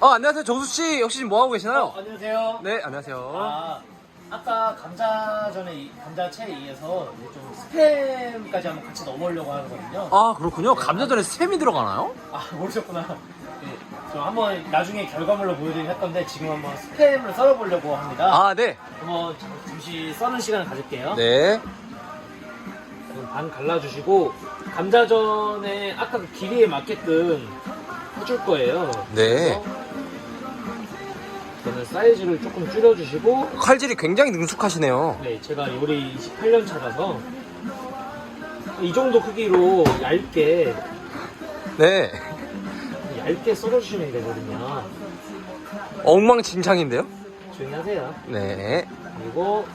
아, 안녕하세요. 정수 씨. 역시 지금 뭐 하고 계시나요? 어, 안녕하세요. 네, 안녕하세요. 아, 아까 감자전에 이- 감자채에 의해서 이제 좀 스팸까지 한번 같이 넣어보려고 하거든요. 아, 그렇군요. 감자전에 스팸이 들어가나요? 아, 모르셨구나. 네, 저 한번 나중에 결과물로 보여드리긴 할 건데 지금 한번 스팸을 썰어보려고 합니다. 아, 네. 한번 잠- 잠시 써는 시간을 가질게요. 네. 그럼 반 갈라주시고 감자전에 아까 그 길이에 맞게끔 해줄 거예요. 네. 저는 사이즈를 조금 줄여주시고 칼질이 굉장히 능숙하시네요. 네, 제가 요리 28년 차라서 이 정도 크기로 얇게 네. 얇게 썰어주시면 되거든요. 엉망진창인데요? 조용히 하세요. 네. 그리고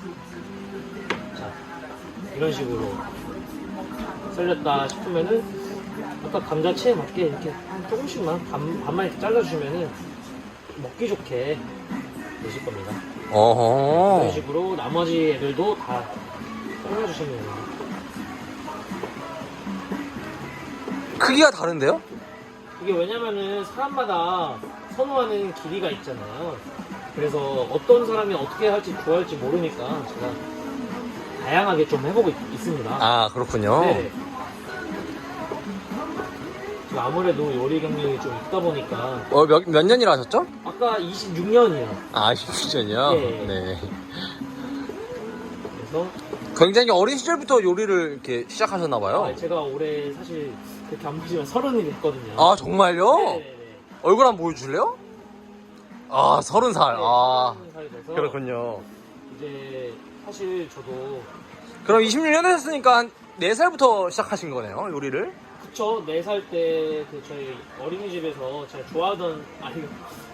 자 이런 식으로 썰렸다 싶으면은 아까 감자채에 맞게 이렇게 조금씩만 반, 반만 이렇게 잘라주시면은 먹기 좋게 되실 겁니다. 어허. 이런 식으로 나머지 애들도 다 잘라주시면 됩니다. 크기가 다른데요? 이게 왜냐면은 사람마다 선호하는 길이가 있잖아요. 그래서 어떤 사람이 어떻게 할지 좋아할지 모르니까 제가 다양하게 좀 해보고 있, 습니다 아, 그렇군요. 네. 아무래도 요리 경력이 좀 있다 보니까 어, 몇, 몇 년이라 하셨죠? 아까 26년이요. 아, 20년이요? 네. 네. 그래서 굉장히 어린 시절부터 요리를 이렇게 시작하셨나봐요. 아, 제가 올해 사실 그렇게 안 보시면 서른이 됐거든요. 아, 정말요? 네네네. 얼굴 한번 보여줄래요? 아, 서른 살. 아, 서른 살이 돼서 그렇군요. 이제 사실 저도 그럼 26년 하셨으니까 한 4살부터 시작하신 거네요, 요리를? 그쵸, 4살 때, 그, 저희 어린이집에서 제가 좋아하던, 아니,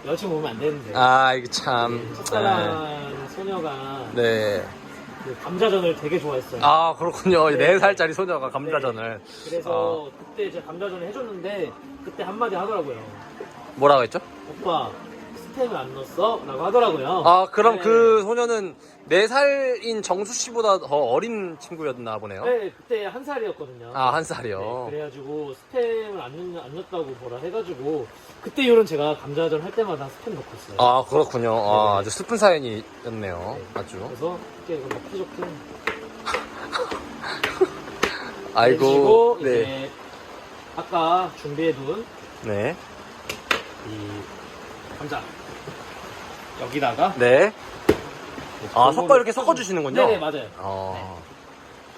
여자친구 보면 안 되는데. 아, 이거 참. 네, 첫사랑 소녀가 네. 그 감자전을 되게 좋아했어요. 아, 그렇군요. 네. 4살짜리 소녀가 감자전을. 그래서 그때 제가 감자전을 해줬는데, 그때 한마디 하더라고요. 뭐라고 했죠? 오빠, 스팸을 안 넣었어? 라고 하더라고요. 아, 그럼 네. 그 소녀는 4살인 정수 씨보다 더 어린 친구였나 보네요. 네, 그때 한 살이었거든요. 아, 한 네, 살이요. 그래가지고 스팸을 안, 넣, 안 넣었다고 뭐라 해가지고 그때 이후로는 제가 감자전 할 때마다 스팸 넣고 있어요. 아, 그렇군요. 아, 네. 아주 슬픈 사연이었네요. 네. 아주. 그래서 이렇게 먹기 좋게 아이고. 해주시고 네. 이제 아까 준비해둔 네. 이 감자 여기다가 네. 아, 섞어 이렇게 섞어주- 섞어 주시는군요. 네네 맞아요 어.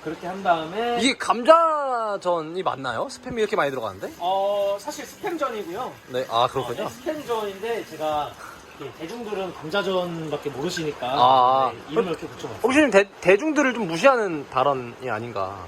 그렇게 한 다음에 이게 감자전이 맞나요? 스팸이 이렇게 많이 들어가는데? 어 사실 스팸전이고요 네. 아, 그렇군요. 어, 네, 스팸전인데 제가 이렇게 대중들은 감자전밖에 모르시니까 아. 네, 이름을 이렇게 붙여봤어요 혹시 대, 대중들을 좀 무시하는 발언이 아닌가.